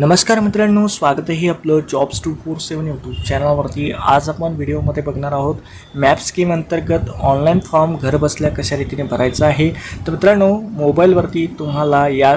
नमस्कार मित्रांनो स्वागत आहे आपलं jobs two four seven YouTube चॅनलवरती आज आपण व्हिडिओमध्ये बघणार आहोत मॅप स्कीम अंतर्गत ऑनलाईन फॉर्म घर बसल्या कशा रीतीने भरायचा आहे. तर मित्रांनो मोबाईलवरती तुम्हाला या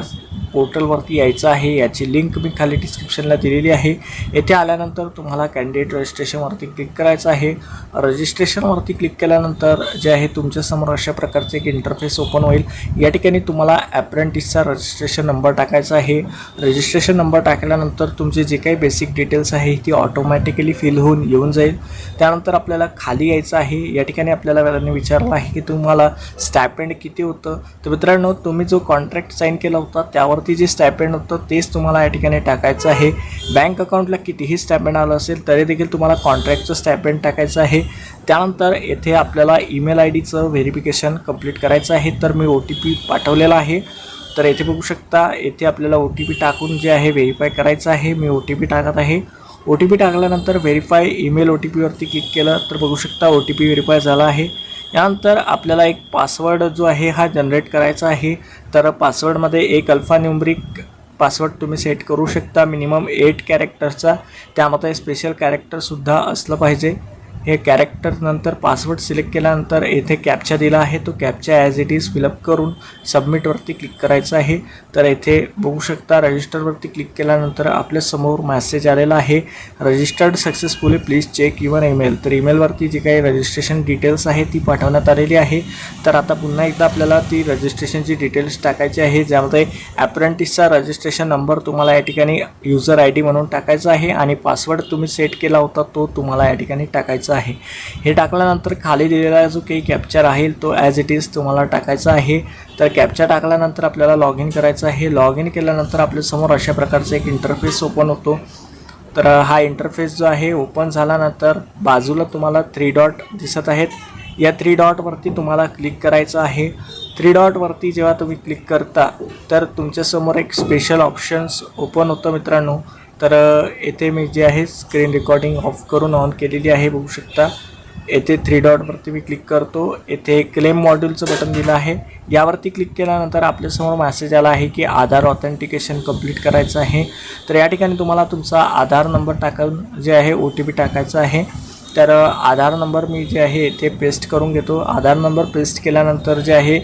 पोर्टलवरती यायचं आहे याची लिंक मी खाली डिस्क्रिप्शनला दिलेली आहे. येथे आल्यानंतर तुम्हाला कॅन्डिडेट रजिस्ट्रेशनवरती क्लिक करायचं आहे. रजिस्ट्रेशनवरती क्लिक केल्यानंतर जे आहे तुमच्यासमोर अशा प्रकारचे एक इंटरफेस ओपन होईल. या ठिकाणी तुम्हाला ॲप्रेंटिसचा रजिस्ट्रेशन नंबर टाकायचा आहे. रजिस्ट्रेशन नंबर टाकल्यानंतर तुमचे जे काही बेसिक डिटेल्स आहे ती ऑटोमॅटिकली फिल होऊन येऊन जाईल. त्यानंतर आपल्याला खाली यायचं आहे. या ठिकाणी आपल्याला त्यांनी विचारलं आहे की तुम्हाला स्टॅपेंड किती होतं? तर मित्रांनो तुम्ही जो कॉन्ट्रॅक्ट साईन केला होता त्यावर त्यावरती जे स्टॅपेंड होतं तेच तुम्हाला या ठिकाणी टाकायचं आहे. बँक अकाउंटला कितीही स्टॅपेंड आलं असेल तरी देखील तुम्हाला कॉन्ट्रॅक्टचं स्टॅपेंड टाकायचं आहे. त्यानंतर येथे आपल्याला ईमेल आय डीचं व्हेरिफिकेशन कंप्लीट करायचं आहे. तर मी ओ टी पी पाठवलेला आहे. तर येथे बघू शकता येथे आपल्याला ओ टी पी टाकून जे आहे व्हेरीफाय करायचं आहे. मी ओ टी पी टाकत आहे. ओ टी पी टाकल्यानंतर व्हेरीफाय ईमेल ओ टी पीवरती क्लिक केलं तर बघू शकता ओ टी पी व्हेरीफाय झाला आहे. यानंतर आपल्याला एक पासवर्ड जो आहे हा जनरेट करायचा आहे. तर पासवर्डमध्ये एक अल्फा न्युमरिक पासवर्ड तुम्ही सेट करू शकता. मिनिमम एट कॅरेक्टरचा त्यामध्ये स्पेशल कॅरेक्टरसुद्धा असलं पाहिजे. हे कॅरेक्टर नंतर पासवर्ड सिलेक्ट केल्यानंतर येथे कॅपचा दिला आहे. तो captcha as it is fill up करून सबमिटवरती क्लिक करायचं आहे. तर येथे बघू शकता रजिस्टरवरती क्लिक केल्यानंतर आपल्यासमोर मॅसेज आलेला आहे. Registered successfully please check your email तर ईमेलवरती जी काही रजिस्ट्रेशन डिटेल्स आहे ती पाठवण्यात आलेली आहे. तर आता पुन्हा एकदा आपल्याला ती रजिस्ट्रेशनची डिटेल्स टाकायची आहे. ज्यामध्ये ॲप्रेंटिसचा रजिस्ट्रेशन नंबर तुम्हाला या ठिकाणी युजर आय डी म्हणून टाकायचा आहे आणि पासवर्ड तुम्ही सेट केला होता तो तुम्हाला या ठिकाणी टाकायचा आहे. हे टाकल्यानंतर खाली दिलेला जो काही कॅप्चा राहील तो ॲज इट इज तुम्हाला टाकायचा आहे. तर कॅप्चा टाकल्यानंतर आपल्याला लॉग इन करायचं आहे. लॉग इन केल्यानंतर आपल्यासमोर अशा प्रकारचा एक इंटरफेस ओपन होतो. तर हा इंटरफेस जो आहे ओपन झाल्यानंतर बाजूला तुम्हाला थ्री डॉट दिसत आहेत. या थ्री डॉटवरती तुम्हाला क्लिक करायचं आहे. थ्री डॉटवरती जेव्हा तुम्ही क्लिक करता तर तुमच्यासमोर एक स्पेशल ऑप्शन्स ओपन होतं मित्रांनो. तर येथे मी जे आहे स्क्रीन रेकॉर्डिंग ऑफ करून ऑन केलेली आहे बघू शकता. येथे थ्री डॉटवरती मी क्लिक करतो. येथे क्लेम मॉड्यूलचं बटन दिलं आहे. यावरती क्लिक केल्यानंतर आपल्यासमोर मॅसेज आला आहे की आधार ऑथेंटिकेशन कंप्लीट करायचं आहे. तर या ठिकाणी तुम्हाला तुमचा आधार नंबर टाकून जे आहे ओ टी पी टाकायचा आहे. तर आधार नंबर मी जे आहे ते पेस्ट करून घेतो. आधार नंबर पेस्ट केल्यानंतर जे आहे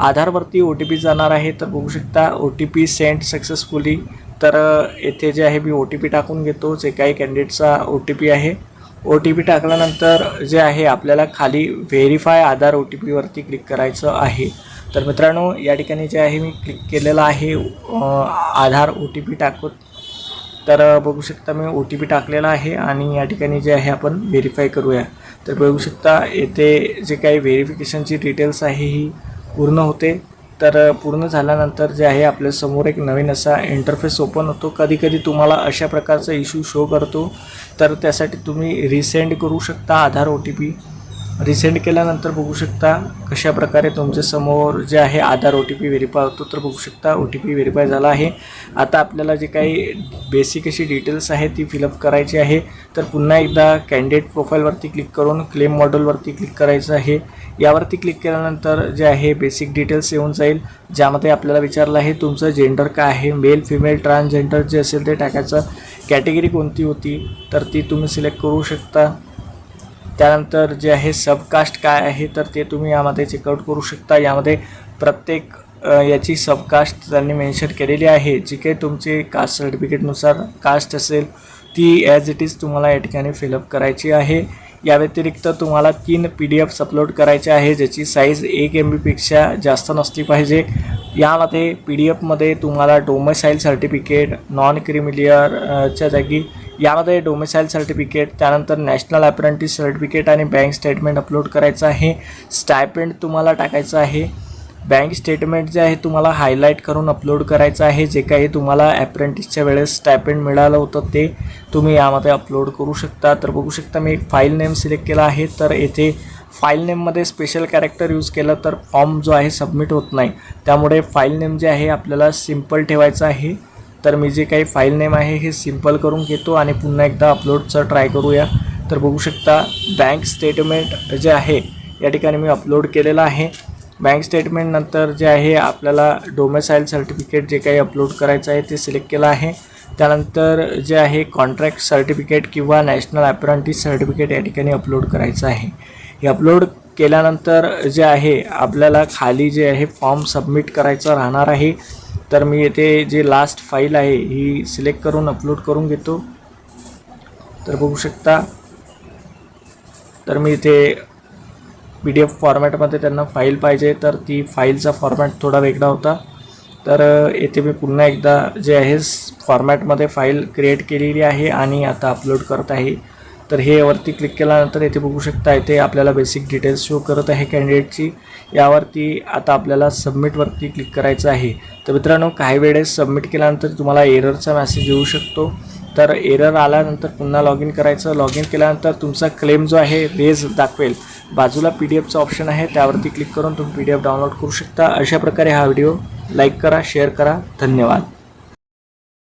आधारवरती ओ टी पी जाणार आहे. तर बघू शकता O T P send successfully तर येथे जे आहे मी ओ टी पी टाकून घेतो. जे काही कॅन्डिडेटचा ओ टी पी आहे ओ टी पी टाकल्यानंतर जे आहे आपल्याला खाली व्हेरीफाय आधार ओ टी पीवरती क्लिक करायचं आहे. तर मित्रांनो या ठिकाणी जे आहे मी क्लिक केलेलं आहे आधार ओ टी पी टाकत तर बघू शकता मी ओ टी पी टाकलेला आहे आणि या ठिकाणी जे आहे आपण व्हेरीफाय करूया. तर बघू शकता येथे जे काही व्हेरिफिकेशनची डिटेल्स आहे ही पूर्ण होते. तर पूर्ण झाल्यानंतर जे आहे आपल्यासमोर एक नवीन असा इंटरफेस ओपन होतो. कधी कधी तुम्हाला अशा प्रकारचा इश्यू शो करतो. तर त्यासाठी तुम्ही रिसेंड करू शकता Aadhaar O T P resend केल्यानंतर बघू शकता कशा प्रकारे तुमच्यासमोर जे आहे Aadhaar O T P verify होतो तर बघू शकता ओ टी पी व्हेरीफाय झाला आहे. आता आपल्याला जे काही बेसिक अशी डिटेल्स आहे ती फिलअप करायची आहे. तर पुन्हा एकदा कॅन्डिडेट प्रोफाईलवरती क्लिक करून क्लेम मॉडेलवरती क्लिक करायचं आहे. यावरती क्लिक केल्यानंतर जे आहे बेसिक डिटेल्स येऊन जाईल. ज्यामध्ये आपल्याला विचारलं आहे तुमचं जेंडर काय आहे? मेल फिमेल ट्रान्सजेंडर जे असेल ते टाकायचं. कॅटेगरी कोणती होती? तर ती तुम्ही सिलेक्ट करू शकता. त्यानंतर जे आहे सबकास्ट काय आहे तर ते तुम्ही यामध्ये चेकआउट करू शकता. यामध्ये प्रत्येक याची सबकास्ट त्यांनी मेन्शन केलेली आहे. जी काही तुमची कास्ट सर्टिफिकेटनुसार कास्ट असेल ती ॲज इट इज तुम्हाला या ठिकाणी फिलअप करायची आहे. या व्यतिरिक्त तुम्हाला तीन पी डी एफ्स अपलोड करायचे आहे ज्याची साईज एक एम बीपेक्षा जास्त नसली पाहिजे. यामध्ये पी डी एफमध्ये तुम्हाला डोमेसाईल सर्टिफिकेट नॉन क्रिमिलियरच्या जागी यामध्ये डोमिसाईल सर्टिफिकेट त्यानंतर नॅशनल अप्रेंटिस सर्टिफिकेट आणि बँक स्टेटमेंट अपलोड करायचं आहे. स्टायपेंड तुम्हाला टाकायचं आहे. बँक स्टेटमेंट जे आहे तुम्हाला हायलाईट करून अपलोड करायचं आहे. जे काही तुम्हाला ॲप्रेंटिसच्या वेळेस स्टायपेंड मिळालं होतं ते तुम्ही यामध्ये अपलोड करू शकता. तर बघू शकता मी एक फाईल नेम सिलेक्ट केला आहे. तर येथे फाईल नेममध्ये स्पेशल कॅरेक्टर यूज केलं तर फॉर्म जो आहे सबमिट होत नाही. त्यामुळे फाईल नेम जे आहे आपल्याला सिंपल ठेवायचं आहे. तर मी जे काही फाईल नेम आहे हे सिंपल करून घेतो आणि पुन्हा एकदा अपलोडचं ट्राय करूया. तर बघू शकता बँक स्टेटमेंट जे आहे या ठिकाणी मी अपलोड केलेलं आहे. बँक स्टेटमेंटनंतर जे आहे आपल्याला डोमेसाईल सर्टिफिकेट जे काही अपलोड करायचं आहे ते सिलेक्ट केलं आहे. त्यानंतर जे आहे कॉन्ट्रॅक्ट सर्टिफिकेट किंवा नॅशनल अप्रेंटिस सर्टिफिकेट या ठिकाणी अपलोड करायचं आहे. हे अपलोड केल्यानंतर जे आहे आपल्याला खाली जे आहे फॉर्म सबमिट करायचं राहणार आहे. तर मी येथे जे लास्ट फाईल आहे ही सिलेक्ट करून अपलोड करून घेतो. तर बघू शकता. तर मी इथे पी डी एफ फॉर्मॅटमध्ये त्यांना फाईल पाहिजे. तर ती फाईलचा फॉर्मॅट थोडा वेगळा होता. तर येथे मी पुन्हा एकदा जे आहे फॉर्मॅटमध्ये फाईल क्रिएट केलेली आहे आणि आता अपलोड करत आहे. तर हे वरती क्लिक केल्यानंतर येथे बघू शकता इथे आपल्याला बेसिक डिटेल्स शो करत आहे कॅन्डिडेटची यावरती आता आपल्याला सबमिटवरती क्लिक करायचं आहे. तर मित्रांनो काही वेळेस सबमिट केल्यानंतर तुम्हाला एररचा मेसेज येऊ शकतो. तर एरर आल्यानंतर पुन्हा लॉग इन करायचं. लॉग इन केल्यानंतर तुमचा क्लेम जो आहे रेज दाखवेल. बाजूला पी डी एफचा ऑप्शन आहे त्यावरती क्लिक करून तुम्ही पी डी एफ डाउनलोड करू शकता. अशा प्रकारे हा व्हिडिओ लाईक करा शेअर करा. धन्यवाद.